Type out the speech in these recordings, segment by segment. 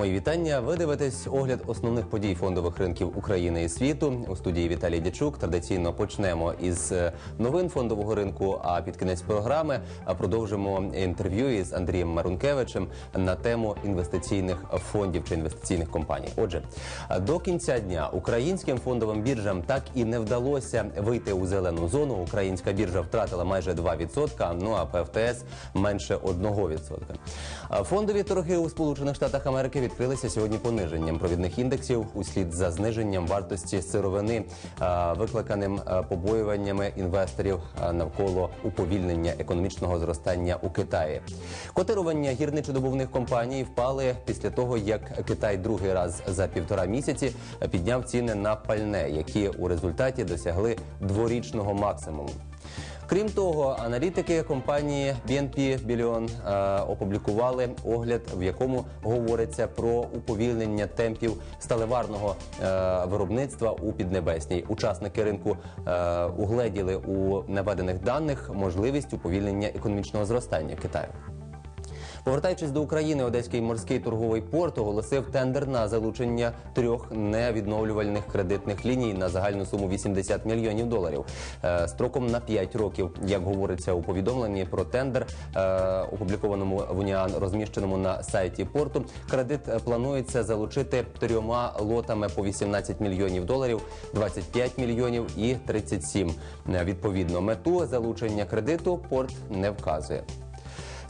Мої вітання. Ви дивитесь огляд основних подій фондових ринків України і світу. У студії Віталій Дячук. Традиційно почнемо із е, новин фондового ринку. А під кінець програми продовжимо інтерв'ю із Андрієм Марункевичем на тему інвестиційних фондів чи інвестиційних компаній. Отже, до кінця дня українським фондовим біржам так і не вдалося вийти у зелену зону. Українська біржа втратила майже 2%, ну а ПФТС менше 1%. Фондові торги у Сполучених Штатах Америки відкрилися сьогодні пониженням провідних індексів услід за зниженням вартості сировини, викликаним побоюваннями інвесторів навколо уповільнення економічного зростання у Китаї. Котирування гірничодобувних компаній впали після того, як Китай другий раз за півтора місяці підняв ціни на пальне, які у результаті досягли дворічного максимуму. Крім того, аналітики компанії BNP Billion е, опублікували огляд, в якому говориться про уповільнення темпів сталеварного е, виробництва у Піднебесній. Учасники ринку е, угледіли у наведених даних можливість уповільнення економічного зростання Китаю. Повертаючись до України, Одеський морський торговий порт оголосив тендер на залучення трьох невідновлювальних кредитних ліній на загальну суму 80 мільйонів доларів е, строком на 5 років. Як говориться у повідомленні про тендер, е, опублікованому в Уніан, розміщеному на сайті порту, кредит планується залучити трьома лотами по 18 мільйонів доларів, 25 мільйонів і 37. Е, Відповідно, мету залучення кредиту порт не вказує.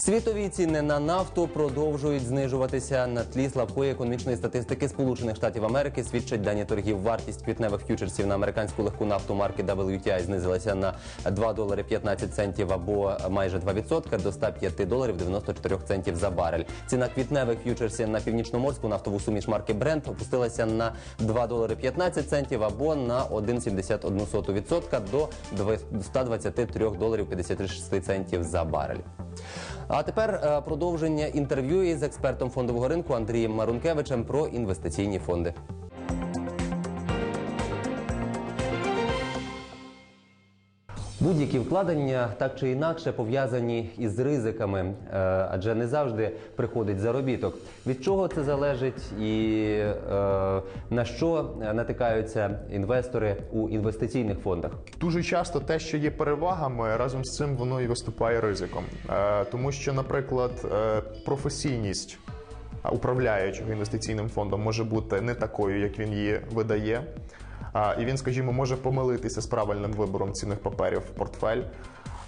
Світові ціни на нафту продовжують знижуватися на тлі слабкої економічної статистики Сполучених Штатів Америки. Свідчать дані торгів. Вартість квітневих ф'ючерсів на американську легку нафту марки WTI знизилася на 2 долари 15 центів або майже 2% до 105 доларів 94 центів за барель. Ціна квітневих ф'ючерсів на північноморську нафтову суміш марки Brent опустилася на 2 долари 15 центів або на 1,71% до 123 доларів 56 центів за барель. А тепер е, продовження інтерв'ю із експертом фондового ринку Андрієм Марункевичем про інвестиційні фонди. Будь-які вкладення так чи інакше пов'язані із ризиками, е, адже не завжди приходить заробіток. Від чого це залежить і е, на що натикаються інвестори у інвестиційних фондах? Дуже часто те, що є перевагами, разом з цим воно і виступає ризиком. Е, Тому що, наприклад, е, професійність управляючого інвестиційним фондом може бути не такою, як він її видає. І він, скажімо, може помилитися з правильним вибором цінних паперів в портфель.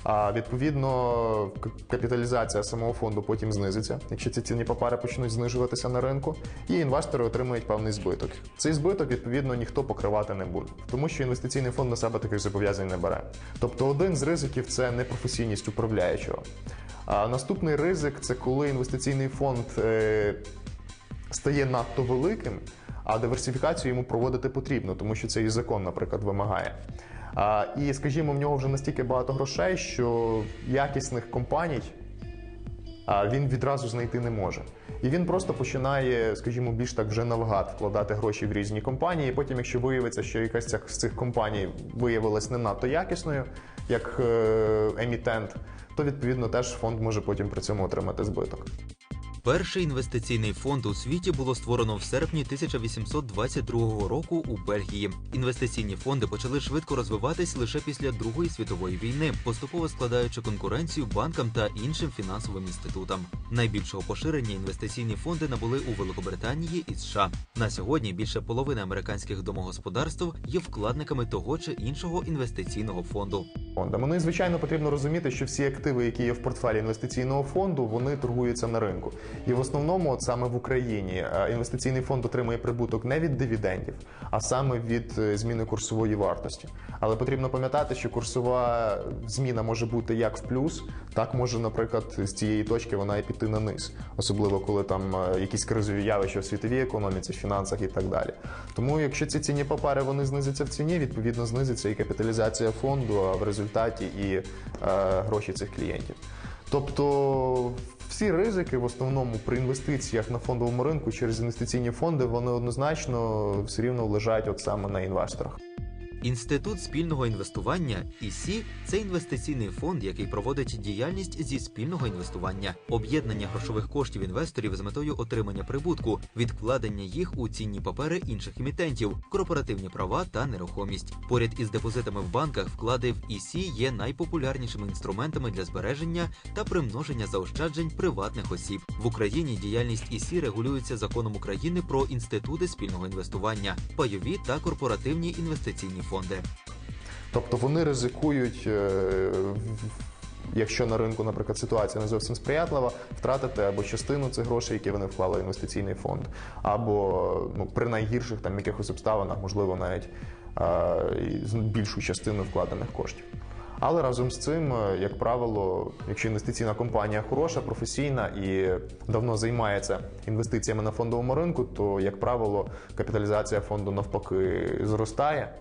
А відповідно, капіталізація самого фонду потім знизиться, якщо ці цінні папери почнуть знижуватися на ринку, і інвестори отримують певний збиток. Цей збиток, відповідно, ніхто покривати не буде, тому що інвестиційний фонд на себе таких зобов'язань не бере. Тобто, один з ризиків це непрофесійність управляючого. А наступний ризик це коли інвестиційний фонд е, стає надто великим, а диверсифікацію йому проводити потрібно, тому що це і закон, наприклад, вимагає. А, і, скажімо, в нього вже настільки багато грошей, що якісних компаній а, він відразу знайти не може. І він просто починає, скажімо, більш так вже навгад вкладати гроші в різні компанії. І потім, якщо виявиться, що якась ця- з цих компаній виявилась не надто якісною, як емітент, то відповідно теж фонд може потім при цьому отримати збиток. Перший інвестиційний фонд у світі було створено в серпні 1822 року у Бельгії. Інвестиційні фонди почали швидко розвиватись лише після Другої світової війни, поступово складаючи конкуренцію банкам та іншим фінансовим інститутам. Найбільшого поширення інвестиційні фонди набули у Великобританії і США. На сьогодні більше половини американських домогосподарств є вкладниками того чи іншого інвестиційного фонду. фондами. Ну і звичайно потрібно розуміти, що всі активи, які є в портфелі інвестиційного фонду, вони торгуються на ринку. І в основному, от саме в Україні, е, інвестиційний фонд отримує прибуток не від дивідендів, а саме від е, зміни курсової вартості. Але потрібно пам'ятати, що курсова зміна може бути як в плюс, так може, наприклад, з цієї точки вона і піти на низ, особливо коли там е, якісь кризові явища в світовій економіці, фінансах і так далі. Тому, якщо ці цінні папери вони знизяться в ціні, відповідно знизиться і капіталізація фонду, а в результаті і е, гроші цих клієнтів. Тобто всі ризики в основному при інвестиціях на фондовому ринку через інвестиційні фонди вони однозначно все рівно лежать от саме на інвесторах. Інститут спільного інвестування ІСІ це інвестиційний фонд, який проводить діяльність зі спільного інвестування, об'єднання грошових коштів інвесторів з метою отримання прибутку, відкладення їх у цінні папери інших емітентів, корпоративні права та нерухомість. Поряд із депозитами в банках вклади в ІСІ є найпопулярнішими інструментами для збереження та примноження заощаджень приватних осіб. В Україні діяльність ІСІ регулюється законом України про інститути спільного інвестування, пайові та корпоративні інвестиційні фонди. Тобто вони ризикують, е, якщо на ринку, наприклад, ситуація не зовсім сприятлива, втратити або частину цих грошей, які вони вклали в інвестиційний фонд, або ну, при найгірших там якихось обставинах, можливо, навіть е, більшу частину вкладених коштів. Але разом з цим, е, як правило, якщо інвестиційна компанія хороша, професійна і давно займається інвестиціями на фондовому ринку, то як правило капіталізація фонду навпаки зростає.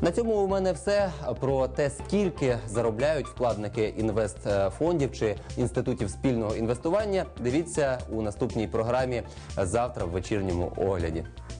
На цьому у мене все про те, скільки заробляють вкладники інвестфондів чи інститутів спільного інвестування. Дивіться у наступній програмі завтра в вечірньому огляді.